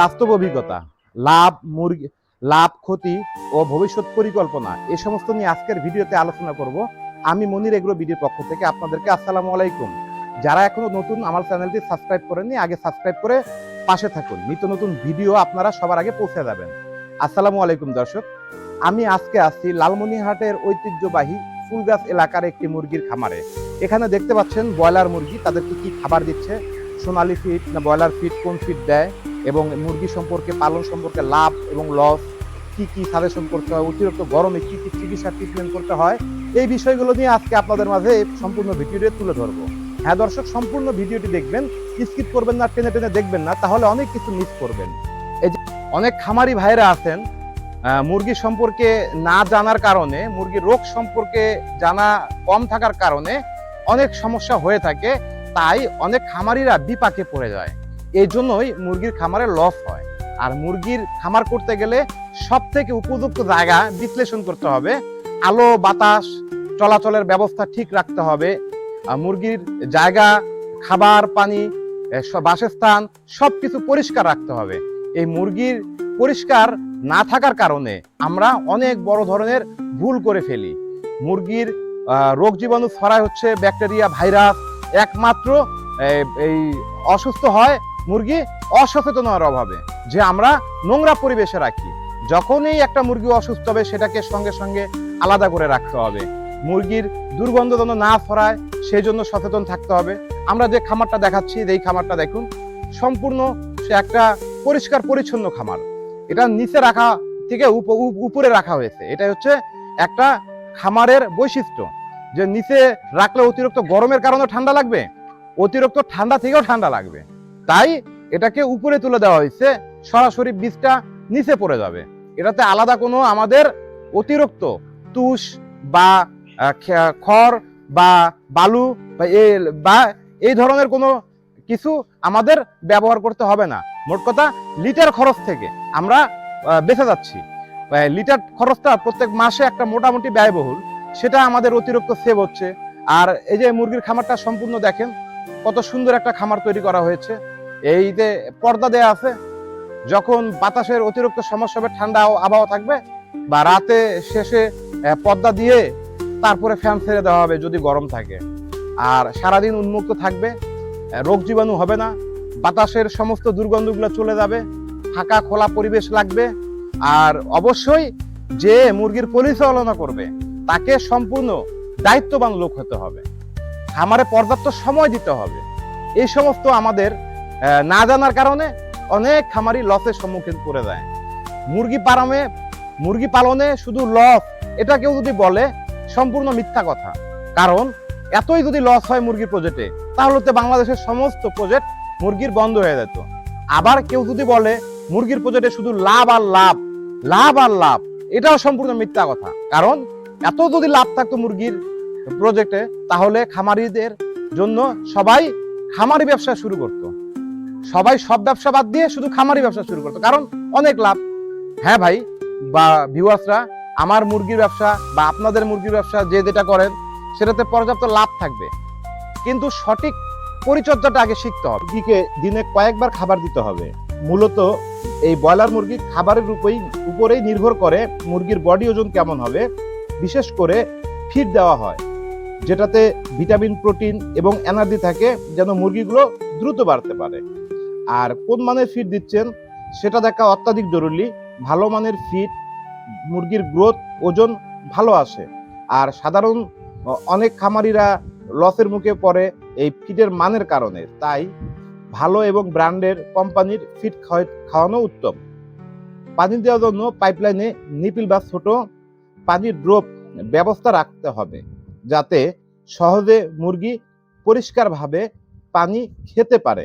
বাস্তব অভিজ্ঞতা, লাভ, মুরগি, লাভ, ক্ষতি ও ভবিষ্যৎ পরিকল্পনা, এ সমস্ত নিয়ে আজকের ভিডিওতে আলোচনা করব। আমি মনির এগ্রো ভিডিওর পক্ষ থেকে আপনাদেরকে আসসালামু আলাইকুম। যারা এখনও নতুন আমার চ্যানেলটি সাবস্ক্রাইব করেননি, আগে সাবস্ক্রাইব করে পাশে থাকুন। নিত্য নতুন ভিডিও আপনারা সবার আগে পৌঁছে যাবেন। আসসালামু আলাইকুম দর্শক। আমি আজকে আসছি লালমনিহাটের ঐতিহ্যবাহী ফুলগাছ এলাকার একটি মুরগির খামারে। এখানে দেখতে পাচ্ছেন ব্রয়লার মুরগি, তাদেরকে কি খাবার দিচ্ছে? সোনালি ফিট না ব্রয়লার ফিড কোন ফিড দেয়? এবং মুরগি সম্পর্কে, পালন সম্পর্কে, লাভ এবং লস কি কি সাজেশন করতে হয়, অতিরিক্ত গরমে কি কি চিকিৎসা ট্রিটমেন্ট করতে হয়, এই বিষয়গুলো নিয়ে আজকে আপনাদের মাঝে সম্পূর্ণ ভিডিওটি তুলে ধরবো। হ্যাঁ দর্শক, সম্পূর্ণ ভিডিওটি দেখবেন স্কিপ করবেন না, টেনে টেনে দেখবেন না, তাহলে অনেক কিছু মিস করবেন। এই যে অনেক খামারি ভাইরা আছেন মুরগি সম্পর্কে না জানার কারণে, মুরগির রোগ সম্পর্কে জানা কম থাকার কারণে অনেক সমস্যা হয়ে থাকে, তাই অনেক খামারিরা বিপাকে পড়ে যায়। এই জন্যই মুরগির খামারে লস হয়। আর মুরগির খামার করতে গেলে সব থেকে উপযুক্ত জায়গা বিশ্লেষণ করতে হবে। আলো, বাতাস, চলাচলের ব্যবস্থা ঠিক রাখতে হবে। মুরগির জায়গা, খাবার, পানি বাসস্থান সব কিছু পরিষ্কার রাখতে হবে। এই মুরগির পরিষ্কার না থাকার কারণে আমরা অনেক বড় ধরনের ভুল করে ফেলি। মুরগির রোগ জীবাণু ছড়ায় হচ্ছে ব্যাকটেরিয়া, ভাইরাস, একমাত্র এই অসুস্থ হয় মুরগি অসচেতনার অভাবে, যে আমরা নোংরা পরিবেশে রাখি। যখনই একটা মুরগি অসুস্থ হবে, সেটাকে সঙ্গে সঙ্গে আলাদা করে রাখতে হবে। মুরগির দুর্গন্ধ যেন না ছড়ায় সেই জন্য সচেতন থাকতে হবে। আমরা যে খামারটা দেখাচ্ছি, এই খামারটা দেখুন, সম্পূর্ণ সে একটা পরিষ্কার, পরিচ্ছন্ন খামার। এটা নিচে রাখা থেকে উপ- উপ- উপরে রাখা হয়েছে। এটা হচ্ছে একটা খামারের বৈশিষ্ট্য। যে নিচে রাখলে অতিরিক্ত গরমের কারণে ঠান্ডা লাগবে, অতিরিক্ত ঠান্ডা থেকেও ঠান্ডা লাগবে। তাই এটাকে উপরে তুলে দেওয়া হয়েছে, সরাসরি বীজটা নিচে পড়ে যাবে। এটাতে আলাদা কোনো আমাদের অতিরিক্ত তুষ বা খড় বা বালু বা এই ধরনের কোনো কিছু আমাদের ব্যবহার করতে হবে না। মোট কথা, লিটার খরচ থেকে আমরা বেঁচে যাচ্ছি। লিটার খরচটা প্রত্যেক মাসে একটা মোটামুটি ব্যয়বহুল, সেটা আমাদের অতিরিক্ত সেভ হচ্ছে। আর এই যে মুরগির খামারটা সম্পূর্ণ দেখেন, কত সুন্দর একটা খামার তৈরি করা হয়েছে। এই যে পর্দা দেয়া আছে, যখন বাতাসের অতিরিক্ত সমস্যা হবে, ঠান্ডা আবহাওয়া থাকবে, বা রাতে শেষে পর্দা দিয়ে তারপরে ফ্যান ছেড়ে দেওয়া হবে যদি গরম থাকে। আর সারাদিন উন্মুক্ত থাকবে রোগ জীবাণু হবে না, বাতাসের সমস্ত দুর্গন্ধগুলো চলে যাবে, ফাঁকা খোলা পরিবেশ লাগবে, আর অবশ্যই যে মুরগির পরিচালনা করবে, তাকে সম্পূর্ণ দায়িত্ববান লোক হতে হবে। খামারে পর্যাপ্ত সময় দিতে হবে। এই সমস্ত আমাদের না জানার কারণে অনেক খামারি লসের সম্মুখীন করে যায় মুরগি পালনে মুরগি পালনে শুধু লস এটা কেউ যদি বলে, সম্পূর্ণ মিথ্যা কথা। কারণ, এতই যদি লস হয় মুরগির প্রজেক্টে তাহলে তো বাংলাদেশের সমস্ত প্রজেক্ট মুরগির বন্ধ হয়ে যেত। আবার কেউ যদি বলে, মুরগির প্রজেক্টে শুধু লাভ আর লাভ লাভ আর লাভ, এটাও সম্পূর্ণ মিথ্যা কথা। কারণ, এত যদি লাভ থাকতো মুরগির প্রজেক্টে তাহলে খামারিদের জন্য সবাই খামারি ব্যবসা শুরু করত। সবাই সব ব্যবসা বাদ দিয়ে শুধু খামারি ব্যবসা শুরু করতো। কারণ অনেক লাভ। হ্যাঁ ভাই, বা ভিউয়ার্সরা আমার মুরগির ব্যবসা বা আপনাদের মুরগির ব্যবসা যে যেটা করেন, সেটাতে পর্যাপ্ত লাভ থাকবে। কিন্তু সঠিক পরিচর্যাটা আগে শিখতে হবে। মুরগিকে দিনে কয়েকবার খাবার দিতে হবে। মূলত এই ব্রয়লার মুরগি খাবারের উপরেই উপরেই নির্ভর করে মুরগির বডি ওজন কেমন হবে। বিশেষ করে ফিড দেওয়া হয়, যেটাতে ভিটামিন প্রোটিন এবং এনার্জি থাকে, যেন মুরগিগুলো দ্রুত বাড়তে পারে। আর কোন মানের ফিড দিচ্ছেন, সেটা দেখা অত্যাধিক জরুরি। ভালো মানের ফিড মুরগির গ্রোথ ওজন ভালো আসে। আর সাধারণ অনেক খামারিরা লসের মুখে পড়ে এই ফিডের মানের কারণে। তাই ভালো এবং ব্র্যান্ডের কোম্পানির ফিড খাওয়ানো উত্তম। পানি দেওয়ার জন্য পাইপলাইনে নিপিল বা ছোট পানির ড্রোপ ব্যবস্থা রাখতে হবে, যাতে সহজে মুরগি পরিষ্কারভাবে পানি খেতে পারে।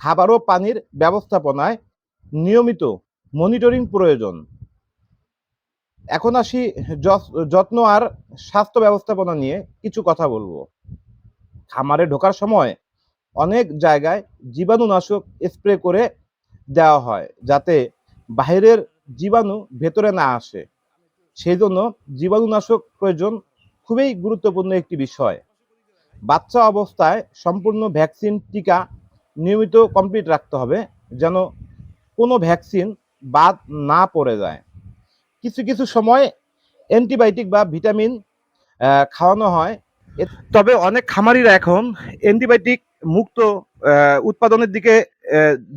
খাবার ও পানির ব্যবস্থাপনায় নিয়মিত মনিটরিং প্রয়োজন। এখন আসি যত্ন আর স্বাস্থ্য ব্যবস্থাপনা নিয়ে কিছু কথা বলব। খামারে ঢোকার সময় অনেক জায়গায় জীবাণুনাশক স্প্রে করে দেওয়া হয় যাতে বাইরের জীবাণু ভেতরে না আসে। সেই জন্য জীবাণুনাশক প্রয়োজন খুবই গুরুত্বপূর্ণ একটি বিষয়। বাচ্চা অবস্থায় সম্পূর্ণ ভ্যাকসিন টিকা নিয়মিত কমপ্লিট রাখতে হবে যেন কোনো ভ্যাকসিন বাদ না পড়ে যায়। কিছু কিছু সময় অ্যান্টিবায়োটিক বা ভিটামিন খাওয়ানো হয়। তবে অনেক খামারিরা এখন অ্যান্টিবায়োটিক মুক্ত উৎপাদনের দিকে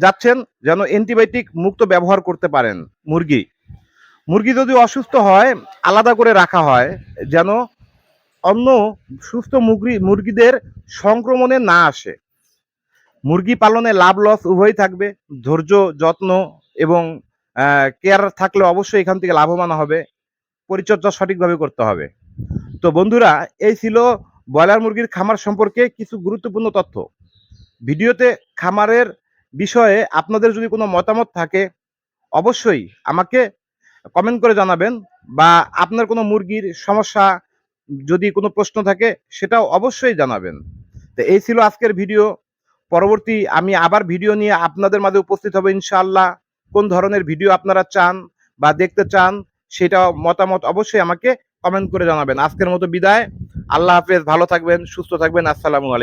যাচ্ছেন যেন অ্যান্টিবায়োটিক মুক্ত ব্যবহার করতে পারেন মুরগি। মুরগি যদি অসুস্থ হয়, আলাদা করে রাখা হয় যেন অন্য সুস্থ মুরগি মুরগিদের সংক্রমণে না আসে। মুরগি পালনে লাভ লস উভয়ই থাকবে। ধৈর্য, যত্ন এবং কেয়ার থাকলে অবশ্যই এখান থেকে লাভবান হবে। পরিচর্যা সঠিকভাবে করতে হবে। তো বন্ধুরা, এই ছিল ব্রয়লার মুরগির খামার সম্পর্কে কিছু গুরুত্বপূর্ণ তথ্য। ভিডিওতে খামারের বিষয়ে আপনাদের যদি কোনো মতামত থাকে, অবশ্যই আমাকে কমেন্ট করে জানাবেন বা আপনার কোনো মুরগির সমস্যা যদি কোনো প্রশ্ন থাকে, সেটাও অবশ্যই জানাবেন। তো এই ছিল আজকের ভিডিও। পরবর্তী আমি আবার ভিডিও নিয়ে আপনাদের মাঝে উপস্থিত হবে ইনশাআল্লাহ। কোন ধরনের ভিডিও আপনারা চান বা দেখতে চান, সেটা মতামত অবশ্যই আমাকে কমেন্ট করে জানাবেন। আজকের মতো বিদায়। আল্লাহ হাফেজ, ভালো থাকবেন, সুস্থ থাকবেন। আসসালামু আলাইকুম।